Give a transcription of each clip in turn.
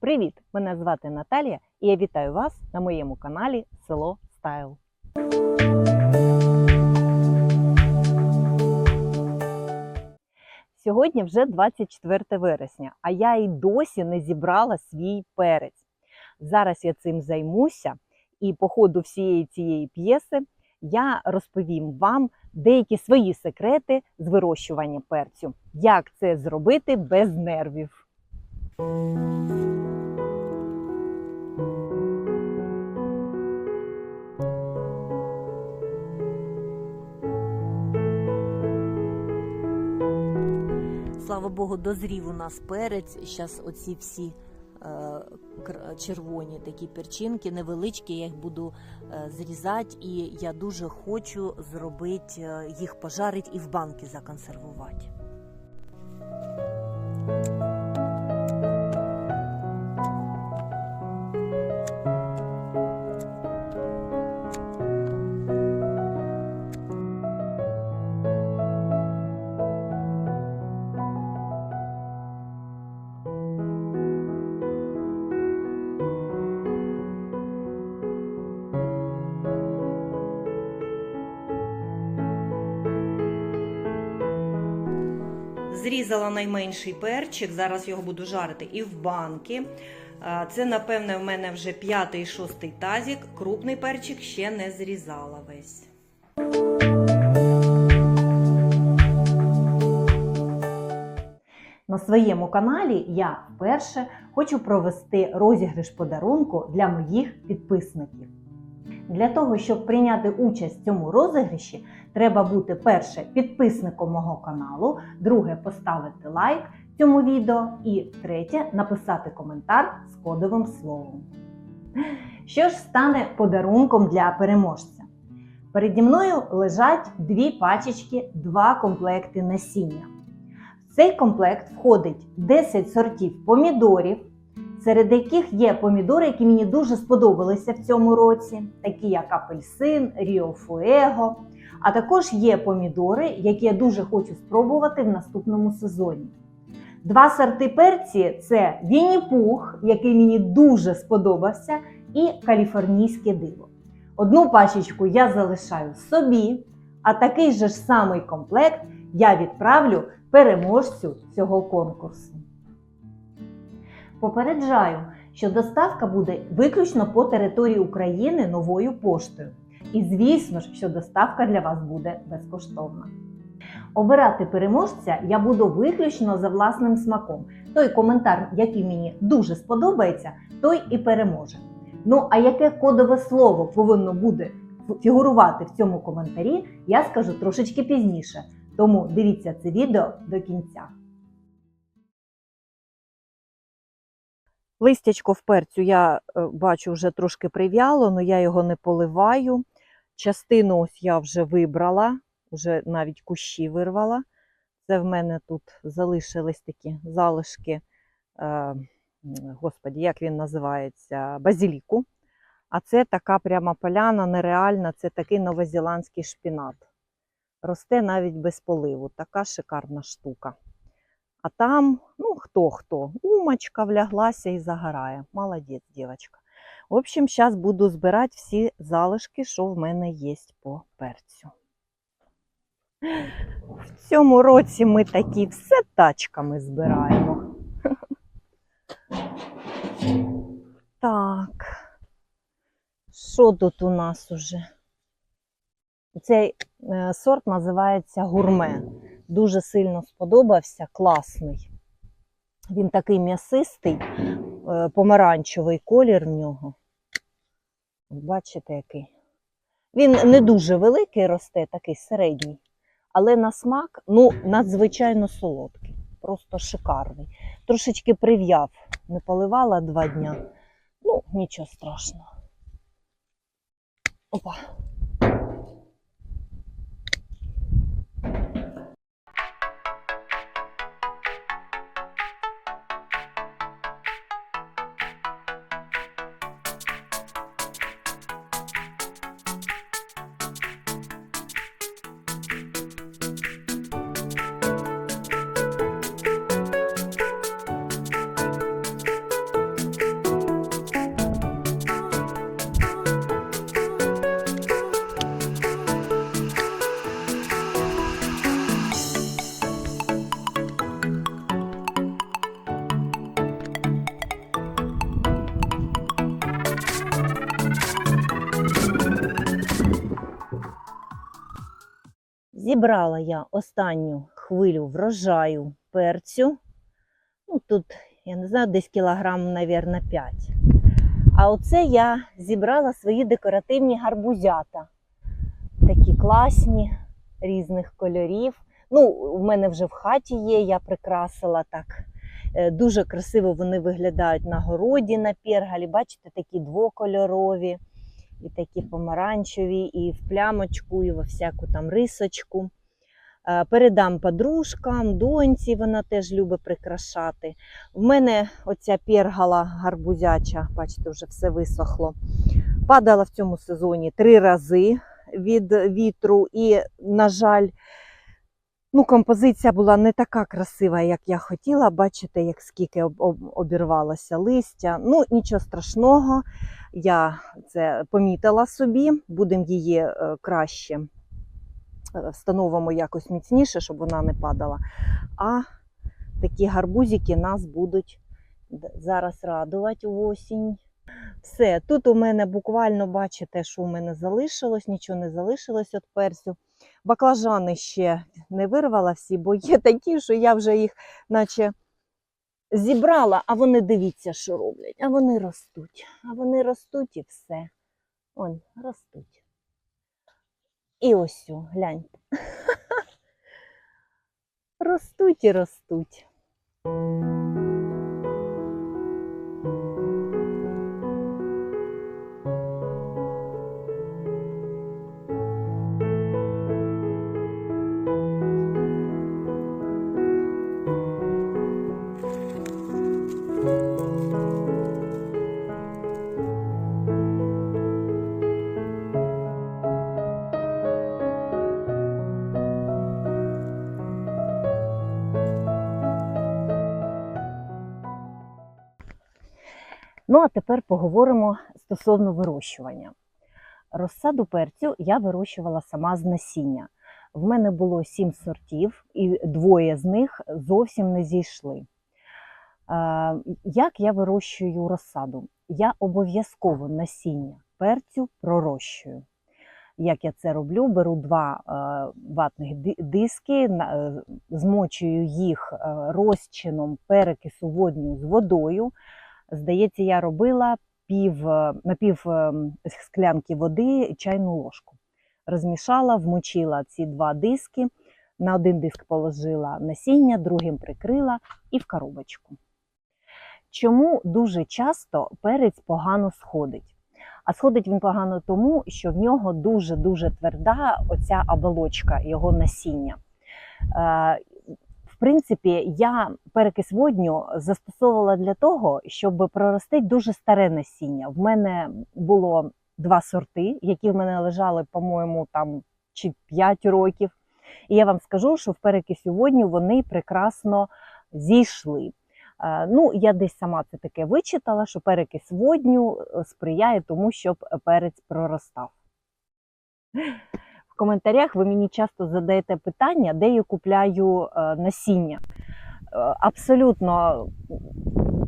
Привіт! Мене звати Наталія і я вітаю вас на моєму каналі Село Стайл. Сьогодні вже 24 вересня, а я і досі не зібрала свій перець. Зараз я цим займуся, і по ходу всієї цієї п'єси я розповім вам деякі свої секрети з вирощування перцю, як це зробити без нервів. Слава Богу, дозрів у нас перець. Зараз оці всі е, червоні такі перчинки, невеличкі, я їх буду е, зрізати, і я дуже хочу зробити е, їх пожарити і в банки законсервувати. Зрізала найменший перчик, зараз його буду жарити і в банки. Це, напевне, в мене вже п'ятий шостий тазік. Крупний перчик ще не зрізала весь. На своєму каналі я вперше хочу провести розіграш подарунку для моїх підписників. Для того, щоб прийняти участь в цьому розіграші, треба бути перше підписником мого каналу, друге поставити лайк цьому відео і третє написати коментар з кодовим словом. Що ж стане подарунком для переможця? Переді мною лежать дві пачечки, два комплекти насіння. В цей комплект входить 10 сортів помідорів, серед яких є помідори, які мені дуже сподобалися в цьому році, такі як апельсин, Ріо Фуего. А також є помідори, які я дуже хочу спробувати в наступному сезоні. Два сорти перці це Вінні-Пух, який мені дуже сподобався, і каліфорнійське диво. Одну пачечку я залишаю собі, а такий же ж самий комплект я відправлю переможцю цього конкурсу. Попереджаю, що доставка буде виключно по території України новою поштою. І звісно ж, що доставка для вас буде безкоштовна. Обирати переможця я буду виключно за власним смаком. Той коментар, який мені дуже сподобається, той і переможе. Ну а яке кодове слово повинно буде фігурувати в цьому коментарі, я скажу трошечки пізніше. Тому дивіться це відео до кінця. Листячко в перцю я е, бачу вже трошки прив'яло, але я його не поливаю. Частину ось я вже вибрала, вже навіть кущі вирвала. Це в мене тут залишились такі залишки, е, господі, як він називається, базіліку. А це така пряма поляна, нереальна, це такий новозеландський шпінат. Росте навіть без поливу. Така шикарна штука. А там, ну хто хто, умочка вляглася і загорає. Молодець, дівчинка. В общем, зараз буду збирати всі залишки, що в мене є по перцю. В цьому році ми такі все тачками збираємо. Так. Що тут у нас уже? Цей е, сорт називається гурме. Дуже сильно сподобався, класний. Він такий м'ясистий, е, помаранчевий колір в нього. Бачите, який. Він не дуже великий росте, такий середній, але на смак ну, надзвичайно солодкий, просто шикарний. Трошечки прив'яв, не поливала два дня. Ну, нічого страшного. Опа. Зібрала я останню хвилю врожаю перцю. Ну, тут, я не знаю, десь кілограм, мабуть, 5. А оце я зібрала свої декоративні гарбузята. Такі класні, різних кольорів. Ну, у мене вже в хаті є, я прикрасила так. Е, Дуже красиво вони виглядають на городі на пергалі. Бачите, такі двокольорові, і такі помаранчеві, і в плямочку, і во всяку там рисочку. Е, Передам подружкам, доньці, вона теж любить прикрашати. В мене оця пергала гарбузяча, бачите, вже все висохло. Падала в цьому сезоні три рази від вітру, і, на жаль, ну, композиція була не така красива, як я хотіла. Бачите, як скільки об- об- обірвалося листя. Ну, нічого страшного, я це помітила собі, будемо її е, краще е, встановимо якось міцніше, щоб вона не падала. А такі гарбузики нас будуть зараз радувати в осінь. Все, тут у мене буквально бачите, що у мене залишилось, нічого не залишилось від перцю. Баклажани ще не вирвала всі, бо є такі, що я вже їх наче зібрала, а вони дивіться, що роблять. А вони ростуть. А вони ростуть і все. Он, ростуть. І ось, гляньте. Ростуть і ростуть. Ну, а тепер поговоримо стосовно вирощування. Розсаду перцю я вирощувала сама з насіння. В мене було сім сортів, і двоє з них зовсім не зійшли. Е, Як я вирощую розсаду? Я обов'язково насіння перцю пророщую. Як я це роблю, беру два е, ватних диски, е, змочую їх розчином перекису водню з водою. Здається, я робила пів, е, на пів е, склянки води чайну ложку. Розмішала, вмочила ці два диски. На один диск положила насіння, другим прикрила і в коробочку. Чому дуже часто перець погано сходить? А сходить він погано тому, що в нього дуже-дуже тверда оця оболочка його насіння. Принципі, я перекис водню застосовувала для того, щоб проростити дуже старе насіння. В мене було два сорти, які в мене лежали, по-моєму, там чи 5 років. І я вам скажу, що в перекисі водню вони прекрасно зійшли. Е, Ну, я десь сама це таке вичитала, що перекис водню е, сприяє тому, щоб перець проростав. Коментарях ви мені часто задаєте питання, де я купляю е, насіння. Е, Абсолютно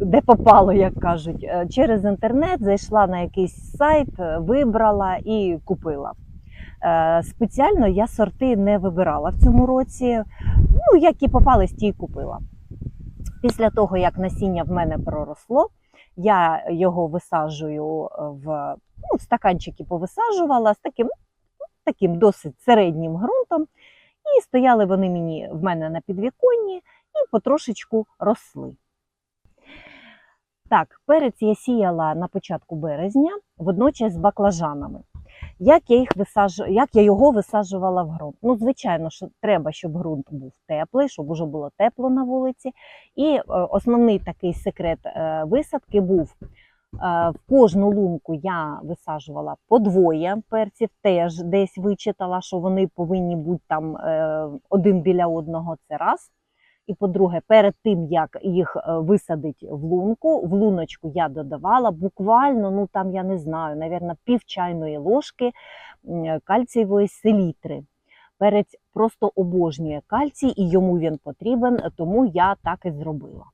де попало, як кажуть. Е, Через інтернет зайшла на якийсь сайт, вибрала і купила. Спеціально я сорти не вибирала в цьому році. Ну, які попались, ті й купила. Після того, як насіння в мене проросло, я його висаджую в ну, стаканчики повисаджувала з таким, таким досить середнім ґрунтом. І стояли вони мені в мене на підвіконні і потрошечку росли. Так, перець я сіяла на початку березня, водночас з баклажанами. Як я, їх висаджу... Як я його висаджувала в ґрунт? Ну, звичайно, що треба, щоб ґрунт був теплий, щоб уже було тепло на вулиці. І е, основний такий секрет е, висадки був в кожну лунку я висаджувала по двоє перців, теж десь вичитала, що вони повинні бути там е, один біля одного це раз. І по-друге, перед тим як їх е, висадити в лунку, в луночку я додавала буквально, ну там я не знаю, навірно, пів чайної ложки кальцієвої селітри. Перець просто обожнює кальцій і йому він потрібен, тому я так і зробила.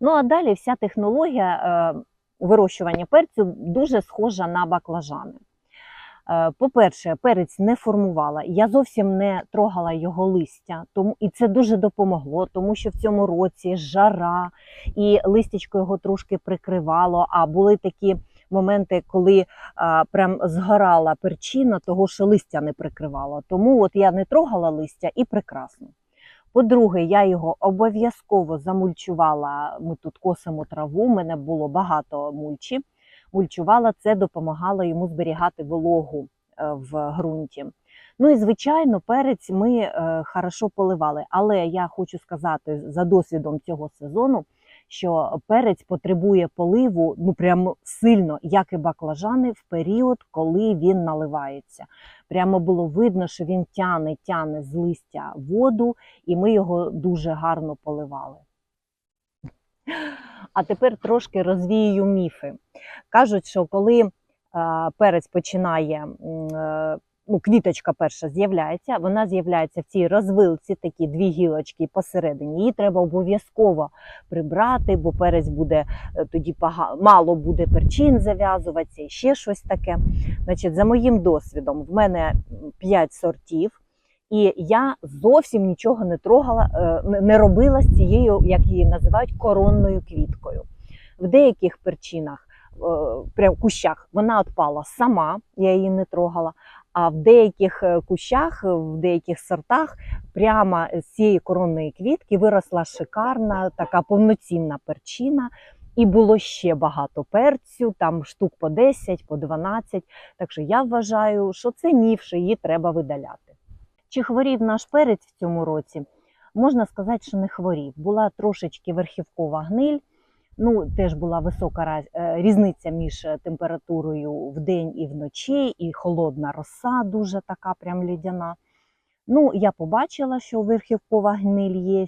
Ну а далі вся технологія е, вирощування перцю дуже схожа на баклажани. Е, По-перше, перець не формувала. Я зовсім не трогала його листя, тому і це дуже допомогло, тому що в цьому році жара, і листячко його трошки прикривало. А були такі моменти, коли а, прям згорала перчина, того що листя не прикривало. Тому от я не трогала листя і прекрасно. По-друге, я його обов'язково замульчувала. Ми тут косимо траву, у мене було багато мульчі. Мульчувала це допомагало йому зберігати вологу е, в ґрунті. Ну і звичайно, перець ми е, хорошо поливали. Але я хочу сказати за досвідом цього сезону, що перець потребує поливу ну прямо сильно, як і баклажани, в період, коли він наливається. Прямо було видно, що він тяне, тяне з листя воду, і ми його дуже гарно поливали. А тепер трошки розвію міфи. Кажуть, що коли е, перець починає, е, ну, квіточка перша з'являється, вона з'являється в цій розвилці, такі дві гілочки посередині. Її треба обов'язково прибрати, бо перець буде е, тоді пога... мало буде перчин зав'язуватися і ще щось таке. Значить, за моїм досвідом, в мене 5 сортів. І я зовсім нічого не трогала, е, не- робила з цією, як її називають, коронною квіткою. В деяких перчинах, е, прям кущах, вона отпала сама, я її не трогала. А в деяких е, кущах, в деяких сортах, прямо з цієї коронної квітки виросла шикарна, така повноцінна перчина. І було ще багато перцю, там штук по 10, по 12. Так що я вважаю, що це міф, що її треба видаляти. Чи хворів наш перець в цьому році? Можна сказати, що не хворів. Була трошечки верхівкова гниль. Ну, теж була висока е, різниця між е, температурою вдень і вночі, і холодна роса, дуже така прям лідяна. Ну, я побачила, що верхівкова гниль є.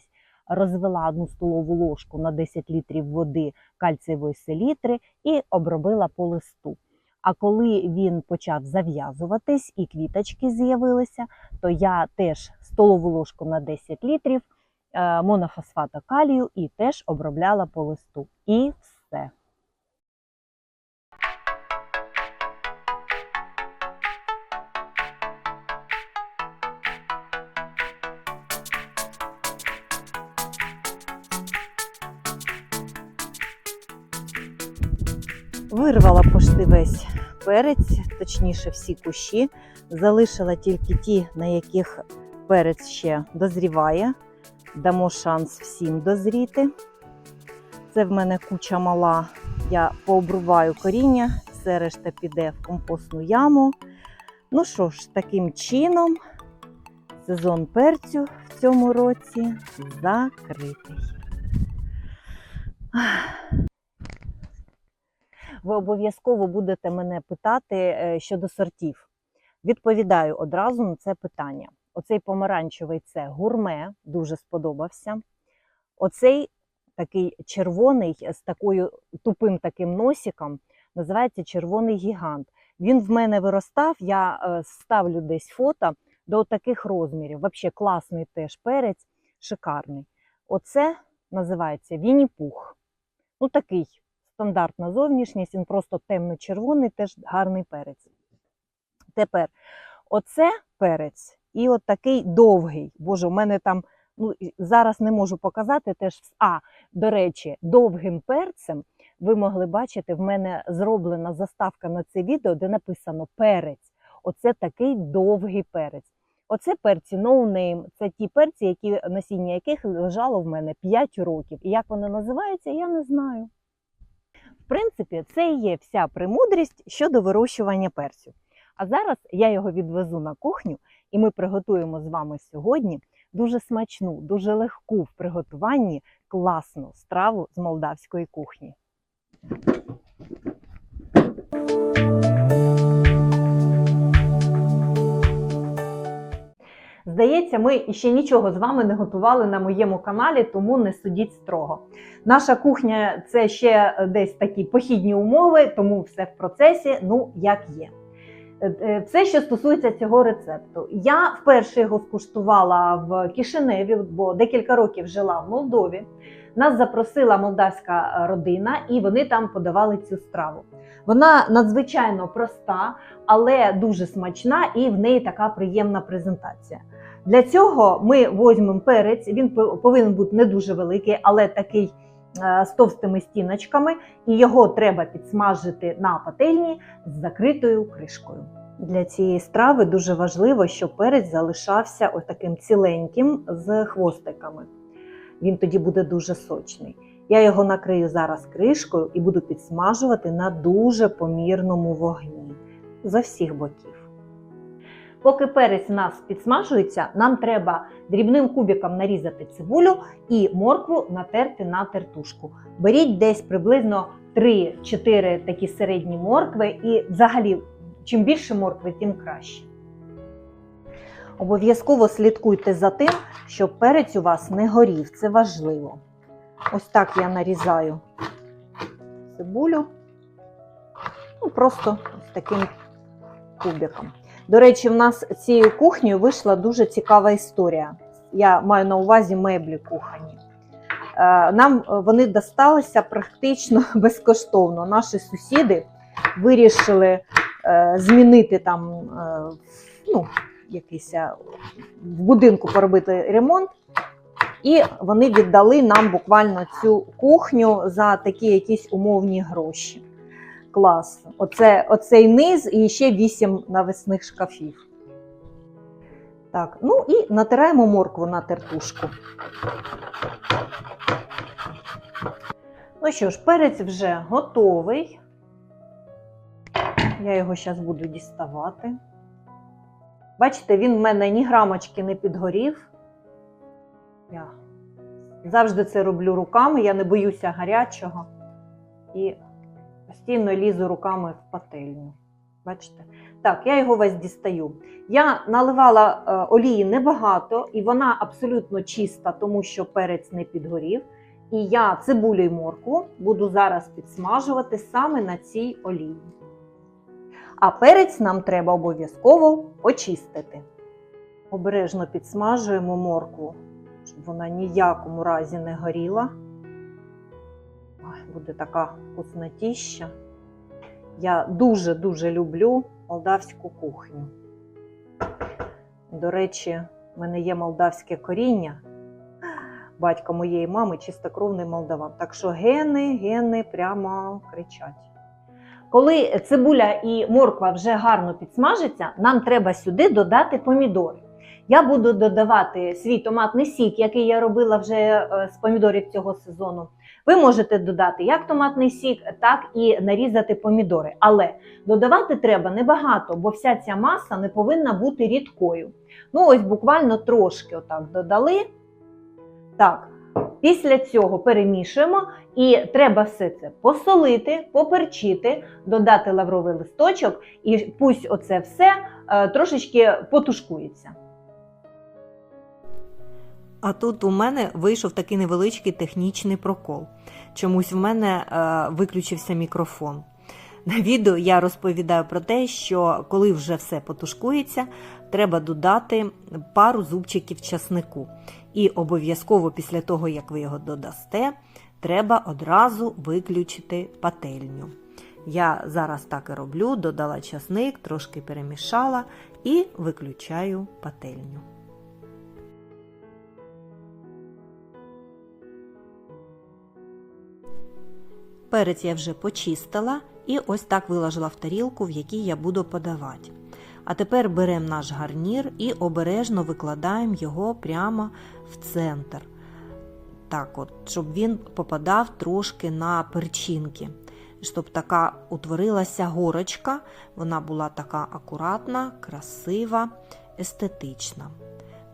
Розвела одну столову ложку на 10 літрів води кальцієвої селітри і обробила по листу. А коли він почав зав'язуватись і квіточки з'явилися, то я теж столову ложку на 10 літрів монофосфата калію і теж обробляла по листу. І все. Вирвала пошти весь перець, точніше всі кущі. Залишила тільки ті, на яких перець ще дозріває. Дамо шанс всім дозріти. Це в мене куча мала. Я пообрубаю коріння, все решта піде в компостну яму. Ну що ж, таким чином, сезон перцю в цьому році закритий. Ви обов'язково будете мене питати е, щодо сортів. Відповідаю одразу на це питання. Оцей помаранчевий це гурме, дуже сподобався. Оцей такий червоний з такою тупим таким носиком називається червоний гігант. Він в мене виростав, я е, ставлю десь фото до таких розмірів. Взагалі класний теж перець, шикарний. Оце називається Вінні-Пух. Ну такий стандартна зовнішність, він просто темно-червоний, теж гарний перець. Тепер оце перець і от такий довгий. Боже, у мене там ну, зараз не можу показати теж. А, до речі, довгим перцем ви могли бачити, в мене зроблена заставка на це відео, де написано перець. Оце такий довгий перець. Оце перці no. Це ті перці, які, насіння яких лежало в мене 5 років. І як воно називається, я не знаю. В принципі, це є вся премудрість щодо вирощування перцю. А зараз я його відвезу на кухню, і ми приготуємо з вами сьогодні дуже смачну, дуже легку в приготуванні класну страву з молдавської кухні. Здається, ми ще нічого з вами не готували на моєму каналі, тому не судіть строго. Наша кухня це ще десь такі похідні умови, тому все в процесі, ну як є. Е, е, Все, що стосується цього рецепту. Я вперше його скуштувала в Кишиневі, бо декілька років жила в Молдові. Нас запросила молдавська е, родина, і вони там подавали цю страву. Вона надзвичайно проста, але дуже смачна, і в неї така приємна презентація. Для цього ми візьмемо перець, він по- повинен бути не дуже великий, але такий з товстими стіночками, і його треба підсмажити на пательні з закритою кришкою. Для цієї страви дуже важливо, щоб перець залишався ось таким ціленьким з хвостиками. Він тоді буде дуже сочний. Я його накрию зараз кришкою і буду підсмажувати на дуже помірному вогні за всіх боків. Поки перець у нас підсмажується, нам треба дрібним кубиком нарізати цибулю і моркву натерти на тертушку. Беріть десь приблизно 3-4 такі середні моркви, і взагалі, чим більше моркви, тим краще. Обов'язково слідкуйте за тим, щоб перець у вас не горів. Це важливо. Ось так я нарізаю цибулю. Ну, просто ось таким кубиком. До речі, в нас цією кухнею вийшла дуже цікава історія. Я маю на увазі меблі кухонні. Е, Нам е, вони досталися практично безкоштовно. Наші сусіди вирішили е, змінити там ну, якийсь в будинку поробити ремонт. І вони віддали нам буквально цю кухню за такі якісь умовні гроші. Клас. Оце, оцей низ і ще вісім навесних шкафів. Так, ну і натираємо моркву на тертушку. Ну що ж, перець вже готовий. Я його зараз буду діставати. Бачите, він в мене ні грамочки не підгорів. Я завжди це роблю руками, я не боюся гарячого і постійно лізу руками в пательню. Бачите? Так, я його весь дістаю. Я наливала е, олії небагато, і вона абсолютно чиста, тому що перець не підгорів. І я цибулю й моркву буду зараз підсмажувати саме на цій олії. А перець нам треба обов'язково очистити. Обережно підсмажуємо моркву, щоб вона ніякому разі не горіла. Буде така вкуснотіща. Я дуже-дуже люблю молдавську кухню. До речі, в мене є молдавське коріння. Батько моєї мами чистокровний молдаван. Так що гени, гени прямо кричать. Коли цибуля і морква вже гарно підсмажаться, нам треба сюди додати помідори. Я буду додавати свій томатний сік, який я робила вже е, з помідорів цього сезону. Ви можете додати як томатний сік, так і нарізати помідори. Але додавати треба небагато, бо вся ця маса не повинна бути рідкою. Ну, ось буквально трошки отак додали. Так, після цього перемішуємо і треба все це посолити, поперчити, додати лавровий листочок, і пусть оце все е, трошечки потушкується. А тут у мене вийшов такий невеличкий технічний прокол. Чомусь в мене е, виключився мікрофон. На відео я розповідаю про те, що коли вже все потушкується, треба додати пару зубчиків часнику. І обов'язково після того, як ви його додасте, треба одразу виключити пательню. Я зараз так і роблю, додала часник, трошки перемішала і виключаю пательню. Перець я вже почистила і ось так виложила в тарілку, в якій я буду подавати. А тепер беремо наш гарнір і обережно викладаємо його прямо в центр. Так от, щоб він попадав трошки на перчинки. Щоб така утворилася горочка, вона була така акуратна, красива, естетична.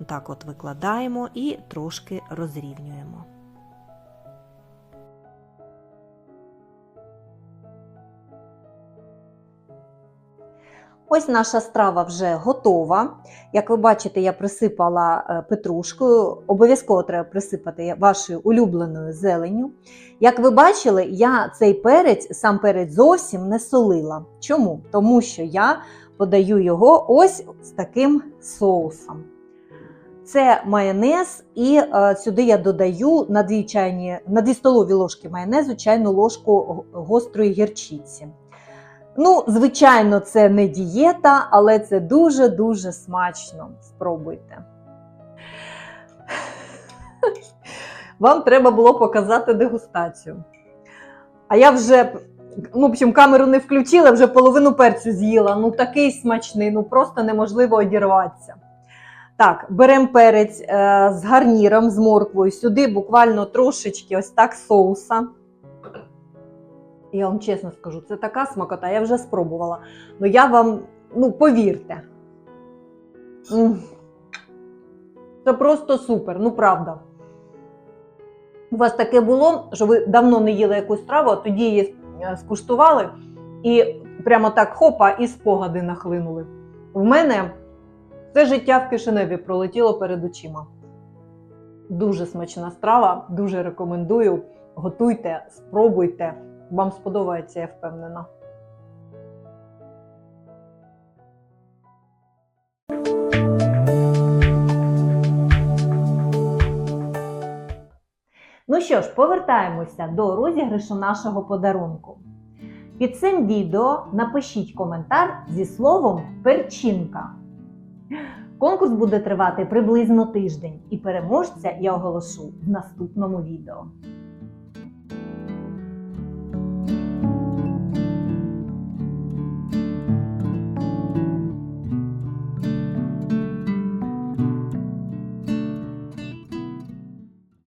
Так от викладаємо і трошки розрівнюємо. Ось наша страва вже готова. Як ви бачите, я присипала е, петрушкою. Обов'язково треба присипати вашою улюбленою зеленню. Як ви бачили, я цей перець, сам перець зовсім не солила. Чому? Тому що я подаю його ось з таким соусом. Це майонез, і е, сюди я додаю на 2, чайні, на 2 столові ложки майонезу чайну ложку гострої гірчиці. Ну, звичайно, це не дієта, але це дуже-дуже смачно. Спробуйте. Вам треба було показати дегустацію. А я вже, ну, в общем, камеру не включила, вже половину перцю з'їла. Ну, такий смачний, ну просто неможливо одірватися. Так, беремо перець е, з гарніром, з морквою. Сюди буквально трошечки ось так соуса. Я вам чесно скажу, це така смакота, я вже спробувала. Ну я вам, ну, повірте. Це просто супер, ну правда. У вас таке було, що ви давно не їли якусь страву, а тоді її е, скуштували і прямо так хопа, і спогади нахлинули. В мене все життя в Кишиневі пролетіло перед очима. Дуже смачна страва, дуже рекомендую. Готуйте, спробуйте. Вам сподобається, я впевнена. Ну що ж, повертаємося до розіграшу нашого подарунку. Під цим відео напишіть коментар зі словом перчинка. Конкурс буде тривати приблизно тиждень, і переможця я оголошу в наступному відео.